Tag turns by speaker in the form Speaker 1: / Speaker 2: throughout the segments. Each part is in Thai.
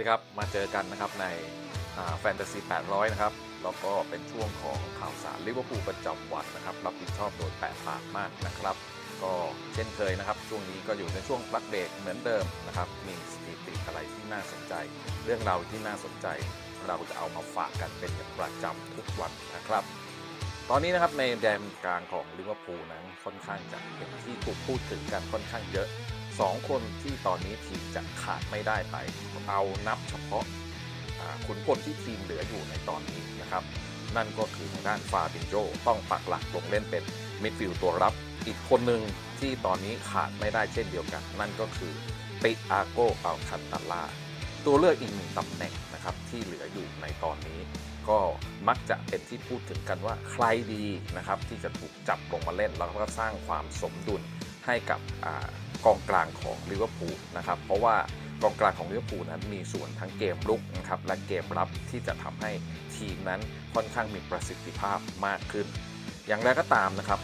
Speaker 1: ดีครับ มาเจอกันนะครับในแฟนตาซี 800 นะครับ แล้วก็เป็นช่วงของข่าวสารลิเวอร์พูลประจำวันนะครับ รับผิดชอบโดยแปดปากมากนะครับ ก็เช่นเคยนะครับ ช่วงนี้ก็อยู่ในช่วงปลักเบรกเหมือนเดิมนะครับ มีสถิติอะไรที่น่าสนใจ เรื่องราวที่น่าสนใจ เราจะเอามาฝากกันเป็นประจำทุกวันนะครับ ตอนนี้นะครับในแดนกลางของลิเวอร์พูลนั้นค่อนข้างจะเป็นที่ถูกพูดถึงกันค่อนข้างเยอะ สองคนที่ตอนนี้ทีมจะขาดไม่ได้ไป เอานับเฉพาะขุนพลที่ทีมเหลืออยู่ในตอนนี้นะครับ นั่นก็คือทางด้านฟาบินโจต้องปักหลักลงเล่นเป็นมิดฟิลด์ตัวรับ อีกคนหนึ่งที่ตอนนี้ขาดไม่ได้เช่นเดียวกัน นั่นก็คือติอาโกอัลคันตาลาตัวเลือกอีกหนึ่งตำแหน่งนะครับที่เหลืออยู่ในตอนนี้ ก็มักจะเป็นที่พูดถึงกันว่าใครดีนะครับที่จะถูกจับลงมาเล่นแล้วก็สร้างความสมดุลให้กับ กองกลางของลิเวอร์พูลนะครับเพราะว่ากองกลางของลิเวอร์พูลนั้นมีส่วนทั้งเกมรุกนะครับและเกมรับที่จะทำให้ทีมนั้นค่อนข้างมีประสิทธิภาพมากขึ้น อย่างไรก็ตามนะครับ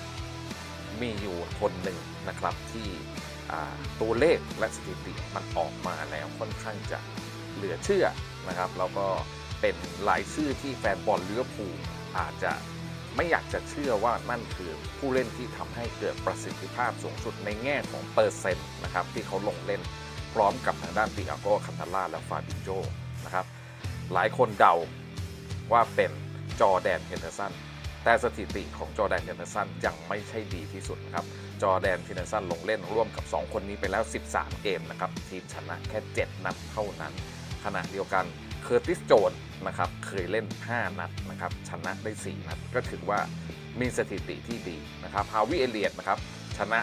Speaker 1: มีอยู่คนหนึ่งนะครับที่ตัวเลขและสถิติมันออกมาแล้วค่อนข้างจะเหลือเชื่อนะครับแล้วก็เป็นหลายชื่อที่แฟนบอลลิเวอร์พูลอาจจะ ไม่อยากจะเชื่อว่านั่นคือผู้เล่นที่ทำให้เกิดประสิทธิภาพสูงสุดในแง่ของเปอร์เซ็นต์นะครับที่เขาลงเล่นพร้อมกับทางด้านติอาโกคันตาล่าและฟาบิโจนะครับ หลายคนเดาว่าเป็นจอแดนเฮนเดอร์สันแต่สถิติของจอแดนเทนเนอร์สันยังไม่ใช่ดีที่สุดนะครับ จอแดนเทนเนอร์สันลงเล่นร่วมกับ 2 คนนี้ไปแล้ว 13 เกมนะครับ ทีมชนะแค่ 7 นัดเท่านั้น ขณะเดียวกัน เคอร์ติสโจนนะครับเคยเล่น 5 นัดนะครับชนะได้ 4 นัด ก็ถือว่ามีสถิติที่ดีนะครับฮาวิเอเลียตนะครับชนะ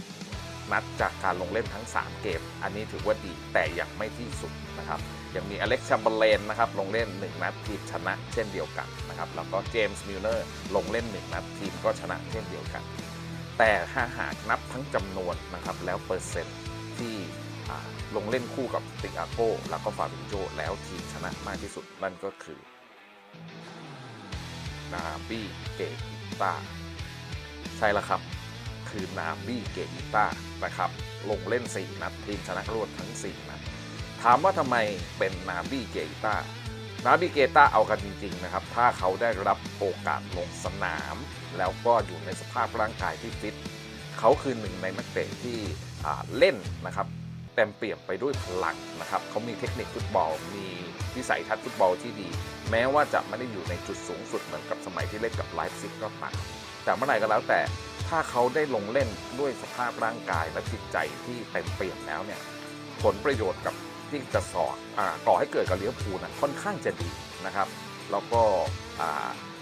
Speaker 1: 3 นัดจากการลงเล่นทั้ง 3 เกม อันนี้ถือว่าดีแต่ยังไม่ที่สุดนะครับยังมีอเล็กซ์แชมเบอร์เลนนะครับลงเล่น 1 นัดทีมชนะเช่นเดียวกันนะครับแล้วก็เจมส์มิลเลอร์ลงเล่น 1 นัดทีมก็ชนะเช่นเดียวกัน แต่ถ้าหากนับทั้งจำนวนนะครับแล้วเปอร์เซ็นต์ที่ ลงเล่นคู่กับติอาโก้แล้วก็ฟาบินโจแล้วทีมชนะมากที่สุดนั่นก็คือนาบี้เกอิต้าใช่แล้วครับ คือนาบี้เกอิต้านะครับ ลงเล่น 4 นัด ทีมชนะรวดทั้ง 4 นัด ถามว่าทำไมเป็นนาบี้เกต้านาบี้เกต้าเอากันจริง ๆ นะครับ ถ้าเขาได้รับโอกาสลงสนาม แล้วก็อยู่ในสภาพร่างกายที่ฟิต เขาคือหนึ่งในนักเตะที่เล่นนะครับ เต็มเปี่ยมไปด้วยพลังนะครับเขามีเทคนิคฟุตบอล มีวิสัยทัศน์ฟุตบอลที่ดี แม้ว่าจะไม่ได้อยู่ในจุดสูงสุดเหมือนกับสมัยที่เล่นกับไลฟ์ซิกก็ตามแต่เมื่อไหร่ก็แล้วแต่ถ้าเขาได้ลงเล่นด้วยสภาพร่างกายและจิตใจที่เต็มเปี่ยมแล้วเนี่ยผลประโยชน์กับที่จะสอดก่อให้เกิดกับเลี้ยวภูนะค่อนข้างจะดีนะครับ แล้วก็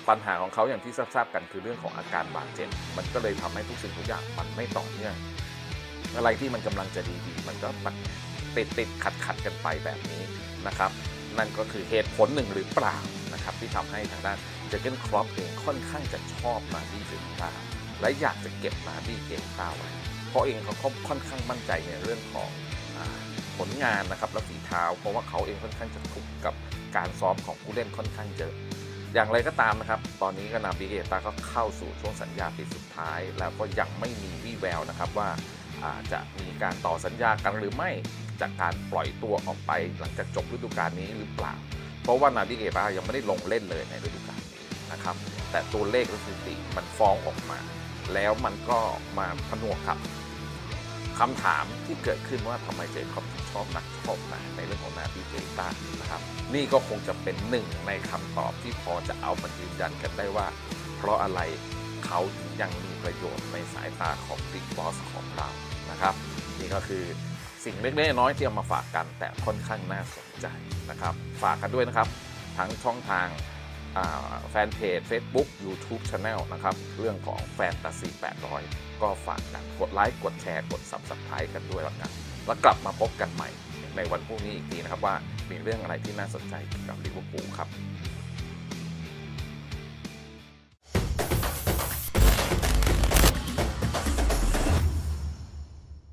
Speaker 1: ปัญหาของเขาอย่างที่ทราบกันคือเรื่องของอาการบาดเจ็บ มันก็เลยทำให้ทุกสิ่งทุกอย่างมันไม่ต่อเนื่อง อะไรที่มันกำลังจะดีๆ มันก็ติดติดขัดขัดๆกันไปแบบนี้นะครับ นั่นก็คือเหตุผลหนึ่งหรือเปล่านะครับที่ทำให้ทางด้านเจอเกนครอปเองค่อนข้างจะชอบมาดี้เกต้าและอยากจะเก็บมาดี้เกต้าไว้เพราะเองเขาค่อนข้างมั่นใจในเรื่องของผลงานนะครับและฝีเท้า เพราะว่าเขาเองค่อนข้างจะคลุกกับการซ้อมของผู้เล่นค่อนข้างเยอะอย่างไรก็ตามนะครับ ตอนนี้ก็นาบิเกตาก็เข้าสู่ช่วงสัญญาปีสุดท้าย แล้วก็ยังไม่มีวี่แววนะครับว่า จะมีการต่อสัญญากันหรือไม่จากการปล่อยตัวออกไปหลังจากจบฤดูกาลนี้หรือเปล่า เพราะว่านาบิเกตายังไม่ได้ลงเล่นเลยในฤดูกาลนี้นะครับ แต่ตัวเลขสถิติมันฟ้องออกมา แล้วมันก็มาผนวกกับคำถามที่เกิดขึ้นว่าทำไมเจคอบชอบนักชอบหนาในเรื่องของนาบิเกต้านะครับ นี่ก็คงจะเป็นหนึ่งในคำตอบที่พอจะเอามายืนยันกันได้ว่า เพราะอะไรเขายังมีประโยชน์ในสายตาของบิ๊กบอสของเรา นะครับนี่ก็คือสิ่งเล็กๆน้อยๆที่เอามาฝากกันแต่ค่อนข้างน่าสนใจนะครับ ฝากกันด้วยนะครับ ทั้งช่องทางาแฟนเพจ Facebook YouTube Channel นะครับ เรื่องของแฟนตาซี800 ก็ฝากกันกดไลค์กดแชร์กด Subscribe กันด้วยละกันแล้วกลับมาพบกันใหม่ในวันพรุ่งนี้อีกทีนะครับว่ามีเรื่องอะไรที่น่าสนใจเกี่ยวกับลิเวอร์พูลครับ